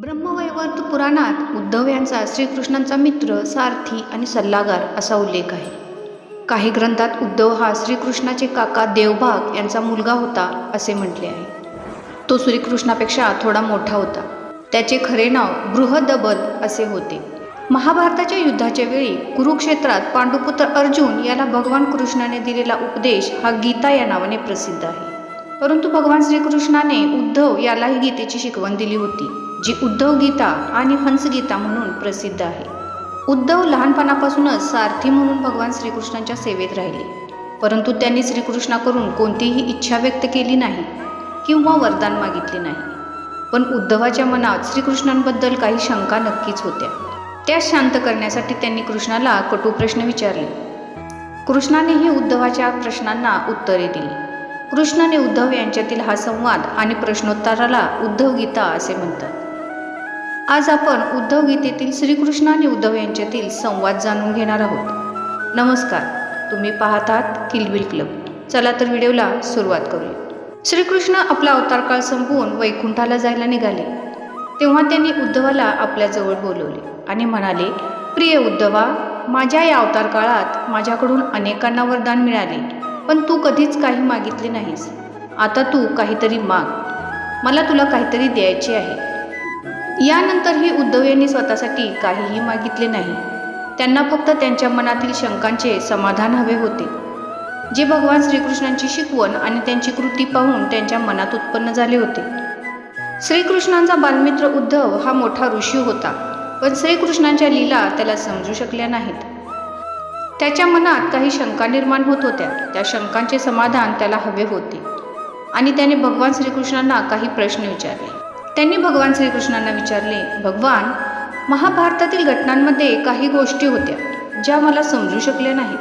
ब्रह्मवैवर्त पुराणात उद्धव यांचा श्रीकृष्णांचा मित्र सारथी आणि सल्लागार असा उल्लेख आहे. काही ग्रंथात उद्धव हा श्रीकृष्णाचे काका देवभाग यांचा मुलगा होता असे म्हटले आहे. तो श्रीकृष्णापेक्षा थोडा मोठा होता. त्याचे खरे नाव बृहदबल असे होते. महाभारताच्या युद्धाच्या वेळी कुरुक्षेत्रात पांडुपुत्र अर्जुन याला भगवान कृष्णाने दिलेला उपदेश हा गीता या नावाने प्रसिद्ध आहे. परंतु भगवान श्रीकृष्णाने उद्धव यालाही गीतेची शिकवण दिली होती. जी उद्धव गीता आणि हंसगीता म्हणून प्रसिद्ध आहे. उद्धव लहानपणापासूनच सारथी म्हणून भगवान श्रीकृष्णांच्या सेवेत राहिले. परंतु त्यांनी श्रीकृष्णाकडून कोणतीही इच्छा व्यक्त केली नाही किंवा वरदान मागितले नाही. पण उद्धवाच्या मनात श्रीकृष्णांबद्दल काही शंका नक्कीच होत्या. त्या शांत करण्यासाठी त्यांनी कृष्णाला कटू प्रश्न विचारले. कृष्णानेही उद्धवाच्या प्रश्नांना उत्तरे दिली. कृष्णाने उद्धव यांच्यातील हा संवाद आणि प्रश्नोत्तराला उद्धव गीता असे म्हणतात. आज आपण उद्धव गीतेतील श्रीकृष्ण आणि उद्धव यांच्यातील संवाद जाणून घेणार आहोत. नमस्कार तुम्ही पाहतात किलबिल क्लब. चला तर व्हिडिओला सुरुवात करूया. श्रीकृष्ण आपला अवतार काळ संपवून वैकुंठाला जायला निघाले. तेव्हा त्यांनी उद्धवाला आपल्याजवळ बोलवले आणि म्हणाले प्रिय उद्धवा माझ्या या अवतार काळात माझ्याकडून अनेकांना वरदान मिळाले पण तू कधीच काही मागितले नाहीस. आता तू काहीतरी माग. मला तुला काहीतरी द्यायचे आहे. यानंतरही उद्धव यांनी स्वतःसाठी काहीही मागितले नाही. त्यांना फक्त त्यांच्या मनातील शंकांचे समाधान हवे होते. जे भगवान श्रीकृष्णांची शिकवण आणि त्यांची कृती पाहून त्यांच्या मनात उत्पन्न झाले होते. श्रीकृष्णांचा बालमित्र उद्धव हा मोठा ऋषी होता पण श्रीकृष्णांच्या लीला त्याला समजू शकल्या नाहीत. त्याच्या मनात काही शंका निर्माण होत होत्या. त्या शंकांचे समाधान त्याला हवे होते. आणि त्याने भगवान श्रीकृष्णांना काही प्रश्न विचारले. त्यांनी भगवान श्रीकृष्णांना विचारले भगवान महाभारतातील घटनांमध्ये काही गोष्टी होत्या ज्या मला समजू शकल्या नाहीत.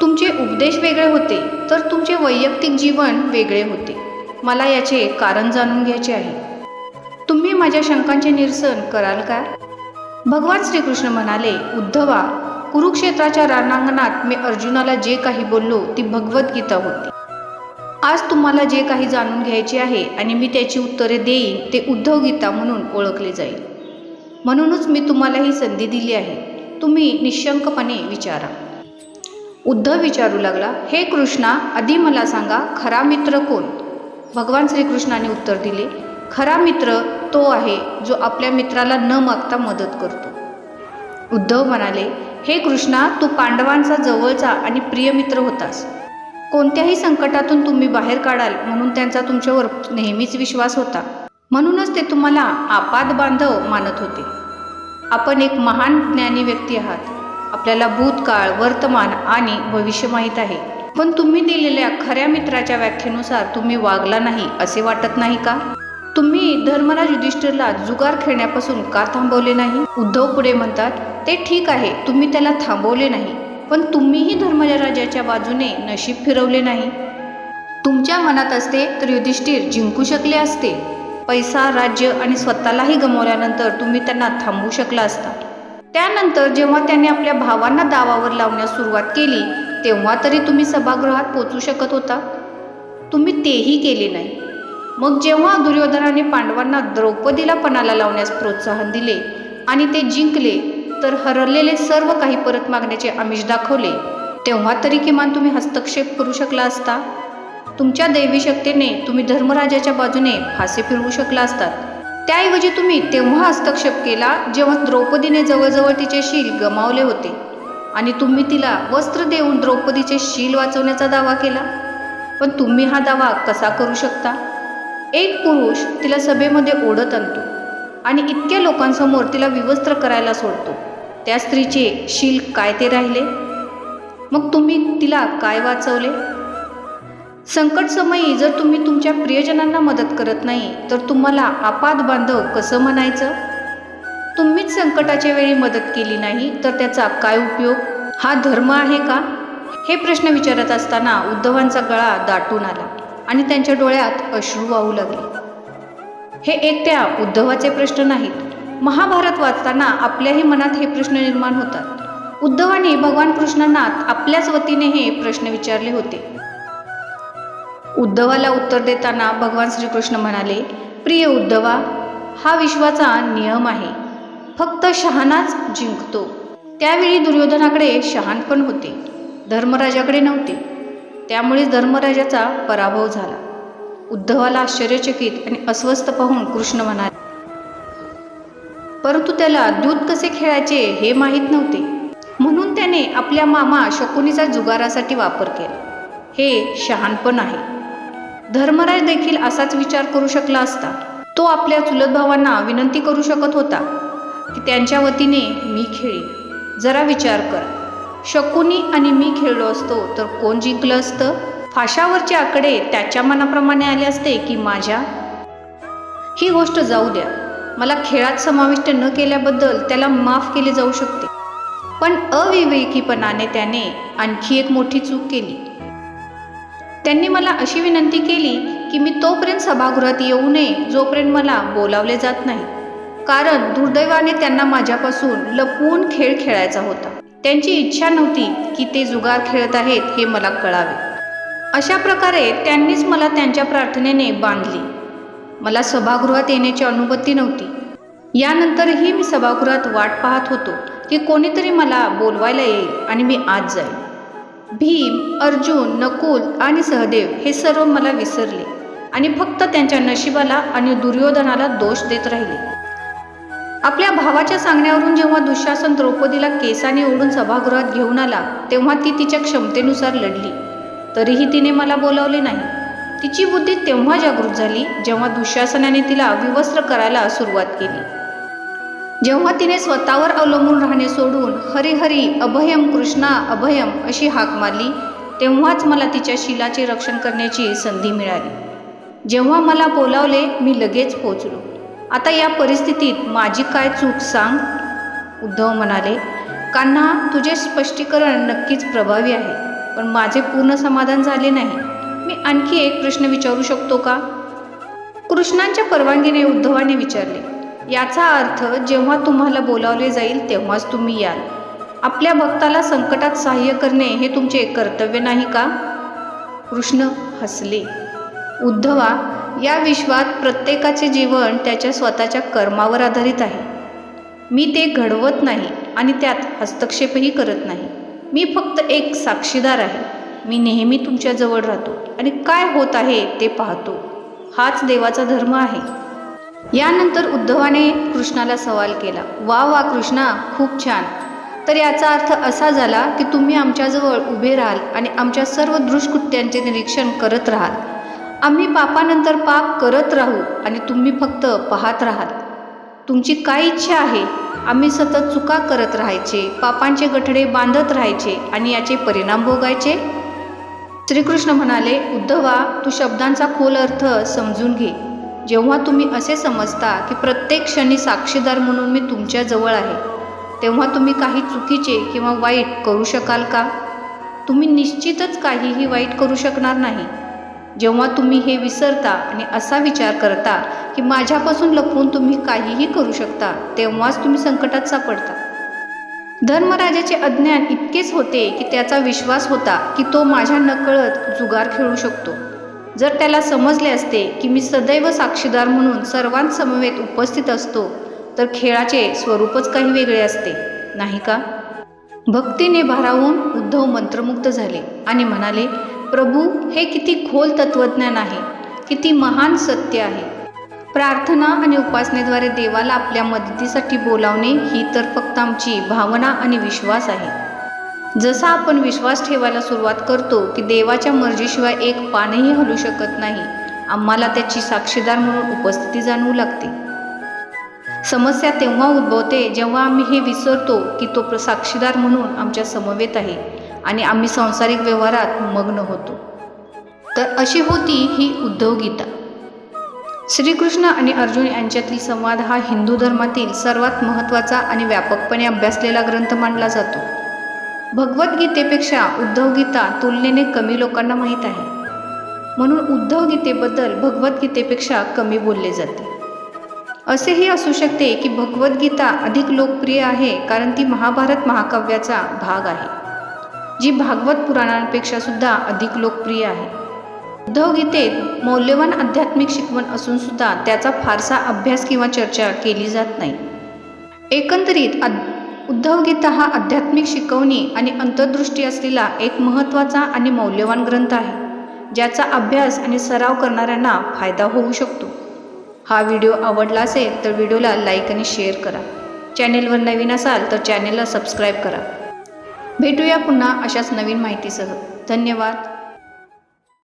तुमचे उपदेश वेगळे होते तर तुमचे वैयक्तिक जीवन वेगळे होते. मला याचे कारण जाणून घ्यायचे आहे. तुम्ही माझ्या शंकांचे निरसन कराल का? भगवान श्रीकृष्ण म्हणाले उद्धवा कुरुक्षेत्राच्या रणांगणात मी अर्जुनाला जे काही बोललो ती भगवद्गीता होती. आज तुम्हाला जे काही जाणून घ्यायचे आहे आणि मी त्याची उत्तरे देईन ते उद्धव गीता म्हणून ओळखले जाईल. म्हणूनच मी तुम्हाला ही संधी दिली आहे. तुम्ही निशंकपणे विचारा. उद्धव विचारू लागला हे कृष्णा आधी मला सांगा खरा मित्र कोण? भगवान श्रीकृष्णाने उत्तर दिले खरा मित्र तो आहे जो आपल्या मित्राला न मागता मदत करतो. उद्धव म्हणाले हे कृष्णा तू पांडवांचा जवळचा आणि प्रिय मित्र होतास. कोणत्याही संकटातून तुम्ही बाहेर काढाल म्हणून त्यांचा तुमच्यावर नेहमीच विश्वास होता. म्हणूनच ते तुम्हाला आपाद बांधव मानत होते. आपण एक महान ज्ञानी व्यक्ती आहात. आपल्याला भूतकाळ वर्तमान आणि भविष्य माहीत आहे. पण तुम्ही दिलेल्या खऱ्या मित्राच्या व्याख्येनुसार तुम्ही वागला नाही असे वाटत नाही का? तुम्ही धर्मराज युधिष्ठिरला जुगार खेळण्यापासून का थांबवले नाही? उद्धव पुढे म्हणतात ते ठीक आहे तुम्ही त्याला थांबवले नाही. पण तुम्हीही धर्मराजाच्या बाजूने नशीब फिरवले नाही. तुमच्या मनात असते तर युधिष्ठिर जिंकू शकले असते. पैसा राज्य आणि स्वतःलाही गमावल्यानंतर तुम्ही त्यांना थांबवू शकला असता. त्यानंतर जेव्हा त्याने आपल्या भावांना दावावर लावण्यास सुरुवात केली तेव्हा तरी तुम्ही सभागृहात पोचू शकत होता. तुम्ही तेही केले नाही. मग जेव्हा दुर्योधनाने पांडवांना द्रौपदीला पणाला लावण्यास प्रोत्साहन दिले आणि ते जिंकले तर हरलेले सर्व काही परत मागण्याचे आमिष दाखवले. तेव्हा तरी किमान तुम्ही हस्तक्षेप करू शकला असता. तुमच्या दैवी शक्तीने तुम्ही धर्मराजाच्या बाजूने फासे फिरवू शकला असतात त्याऐवजी तुम्ही तेव्हा हस्तक्षेप केला जेव्हा द्रौपदीने जवळजवळ तिचे शील गमावले होते. आणि तुम्ही तिला वस्त्र देऊन द्रौपदीचे शील वाचवण्याचा दावा केला. पण तुम्ही हा दावा कसा करू शकता? एक पुरुष तिला सभेमध्ये ओढत आणतो. आणि इतक्या लोकांसमोर तिला विवस्त्र करायला सोडतो. त्या स्त्रीचे शील काय ते राहिले? मग तुम्ही तिला काय वाचवले? संकट समयी जर तुम्ही तुमच्या प्रियजनांना मदत करत नाही तर तुम्हाला आपाद बांधव कसं म्हणायचं? तुम्हीच संकटाच्या वेळी मदत केली नाही तर त्याचा काय उपयोग? हा धर्म आहे का? हे प्रश्न विचारत असताना उद्धवांचा गळा दाटून आला आणि त्यांच्या डोळ्यात अश्रू वाहू लागले. हे एकट्या उद्धवाचे प्रश्न नाहीत. महाभारत वाचताना आपल्याही मनात हे प्रश्न निर्माण होतात. उद्धवाने भगवान कृष्णांना आपल्याच वतीने हे प्रश्न विचारले होते. उद्धवाला उत्तर देताना भगवान श्रीकृष्ण म्हणाले प्रिय उद्धवा हा विश्वाचा नियम आहे. फक्त शहाणाच जिंकतो. त्यावेळी दुर्योधनाकडे शहाणपण होते. धर्मराजाकडे नव्हते. त्यामुळेच धर्मराजाचा पराभव झाला. उद्धवाला आश्चर्यचकित आणि अस्वस्थ पाहून कृष्ण म्हणाले परंतु त्याला दूध कसे खेळायचे हे माहीत नव्हते. म्हणून त्याने आपल्या मामा शकुनीचा जुगारासाठी वापर केला. हे शहाणपण आहे. धर्मराज देखील असाच विचार करू शकला असता. तो आपल्या चुलत भावांना विनंती करू शकत होता की त्यांच्या वतीने मी खेळीन. जरा विचार कर. शकुनी आणि मी खेळलो असतो तर कोण जिंकलं असतं? फाशावरचे आकडे त्याच्या मनाप्रमाणे आले असते की माझ्या? ही गोष्ट जाऊ द्या. मला खेळात समाविष्ट न केल्याबद्दल त्याला माफ केले जाऊ शकते. पण अविवेकीपणाने त्याने आणखी एक मोठी चूक केली. त्यांनी मला अशी विनंती केली की मी तोपर्यंत सभागृहात येऊ नये जोपर्यंत मला बोलावले जात नाही. कारण दुर्दैवाने त्यांना माझ्यापासून लपवून खेळ खेळायचा होता. त्यांची इच्छा नव्हती की ते जुगार खेळत आहेत हे मला कळावे. अशा प्रकारे त्यांनीच मला त्यांच्या प्रार्थनेने बांधली. मला सभागृहात येण्याची अनुमती नव्हती. यानंतरही मी सभागृहात वाट पाहत होतो की कोणीतरी मला बोलवायला येईल आणि मी आज जाईल. भीम अर्जुन नकुल आणि सहदेव हे सर्व मला विसरले आणि फक्त त्यांच्या नशिबाला आणि दुर्योधनाला दोष देत राहिले. आपल्या भावाच्या सांगण्यावरून जेव्हा दुःशासन द्रौपदीला केसाने ओढून सभागृहात घेऊन आला तेव्हा ती तिच्या क्षमतेनुसार लढली. तरीही तिने मला बोलावले नाही. तिची बुद्धी तेव्हा जागृत झाली जेव्हा दुःशासनाने तिला विवस्त्र करायला सुरुवात केली. जेव्हा तिने स्वतःवर अवलंबून राहणे सोडून हरी हरी अभयम कृष्णा अभयम अशी हाक मारली तेव्हाच मला तिच्या शिलाचे रक्षण करण्याची संधी मिळाली. जेव्हा मला बोलावले मी लगेच पोचलो आता या परिस्थितीत माझी काय चूक सांग? उद्धव म्हणाले कान्हा तुझे स्पष्टीकरण नक्कीच प्रभावी आहे. पण माझे पूर्ण समाधान झाले नाही. मी आणखी एक प्रश्न विचारू शकतो का? कृष्णांच्या परवानगीने उद्धवाने विचारले. याचा अर्थ जेव्हा तुम्हाला बोलावले जाईल तेव्हाच तुम्ही याल. आपल्या भक्ताला संकटात सहाय्य करणे हे तुमचे कर्तव्य नाही का? कृष्ण हसले. उद्धवा या विश्वात प्रत्येकाचे जीवन त्याच्या स्वतःच्या कर्मावर आधारित आहे. मी ते घडवत नाही आणि त्यात हस्तक्षेपही करत नाही. मी फक्त एक साक्षीदार आहे. मी नेहमी तुमच्याजवळ राहतो आणि काय होत आहे ते पाहतो. हाच देवाचा धर्म आहे. यानंतर उद्धवाने कृष्णाला सवाल केला. वा वा कृष्णा खूप छान. तर याचा अर्थ असा झाला की तुम्ही आमच्याजवळ उभे राहाल आणि आमच्या सर्व दुष्कृत्यांचे निरीक्षण करत राहाल. आम्ही पापानंतर पाप करत राहू आणि तुम्ही फक्त पाहत राहाल. तुमची काय इच्छा आहे? आम्ही सतत चुका करत राहायचे पापांचे गठडे बांधत राहायचे आणि याचे परिणाम भोगायचे? श्रीकृष्ण म्हणाले उद्धवा तू शब्दांचा खोल अर्थ समजून घे. जेव्हा तुम्ही असे समजता की प्रत्येक क्षणी साक्षीदार म्हणून मी तुमच्याजवळ आहे तेव्हा तुम्ही काही चुकीचे किंवा वाईट करू शकाल का? तुम्ही निश्चितच काहीही वाईट करू शकणार नाही. जेव्हा तुम्ही हे विसरता आणि असा विचार करता की माझ्यापासून लपवून तुम्ही काहीही करू शकता तेव्हाच तुम्ही संकटात सापडता. धर्मराजाचे अज्ञान इतकेच होते की त्याचा विश्वास होता की तो माझ्या नकळत जुगार खेळू शकतो. जर त्याला समजले असते की मी सदैव साक्षीदार म्हणून सर्वांसमवेत उपस्थित असतो तर खेळाचे स्वरूपच काही वेगळे असते नाही का? भक्तीने भारावून उद्धव मंत्रमुग्ध झाले आणि म्हणाले प्रभू हे किती खोल तत्वज्ञान आहे किती महान सत्य आहे. प्रार्थना आणि उपासनेद्वारे देवाला आपल्या मदतीसाठी बोलावणे ही तर फक्त आमची भावना आणि विश्वास आहे. जसा आपण विश्वास ठेवायला सुरुवात करतो की देवाच्या मर्जीशिवाय एक पानही हलू शकत नाही आम्हाला त्याची साक्षीदार म्हणून उपस्थिती जाणवू लागते. समस्या तेव्हा उद्भवते जेव्हा आम्ही हे विसरतो की तो प्र- साक्षीदार म्हणून आमच्या समवेत आहे. आणि आम्ही सांसारिक व्यवहारात मग्न होतो. तर अशी होती ही उद्धव गीता श्रीकृष्ण आणि अर्जुन यांच्यातील संवाद हा हिंदू धर्मातील सर्वात महत्त्वाचा आणि व्यापकपणे अभ्यासलेला ग्रंथ मानला जातो. भगवद्गीतेपेक्षा उद्धवगीता तुलनेने कमी लोकांना माहीत आहे. म्हणून उद्धव गीतेबद्दल भगवद्गीतेपेक्षा कमी बोलले जाते. असेही असू शकते की भगवद्गीता अधिक लोकप्रिय आहे कारण ती महाभारत महाकाव्याचा भाग आहे. जी भागवत पुराणांपेक्षा सुद्धा अधिक लोकप्रिय आहे. उद्धवगीतेत मौल्यवान आध्यात्मिक शिकवण असून सुद्धा त्याचा फारसा अभ्यास किंवा चर्चा केली जात नाही. एकंदरीत उद्धवगीता हा आध्यात्मिक शिकवणी आणि अंतर्दृष्टी असलेला एक महत्त्वाचा आणि मौल्यवान ग्रंथ आहे ज्याचा अभ्यास आणि सराव करणाऱ्यांना फायदा होऊ शकतो. हा व्हिडिओ आवडला असेल तर व्हिडिओला लाईक आणि शेअर करा. चॅनेलवर नवीन असाल तर चॅनेलला सबस्क्राईब करा. भेटूया पुन्हा अशाच नवीन माहितीसह. धन्यवाद.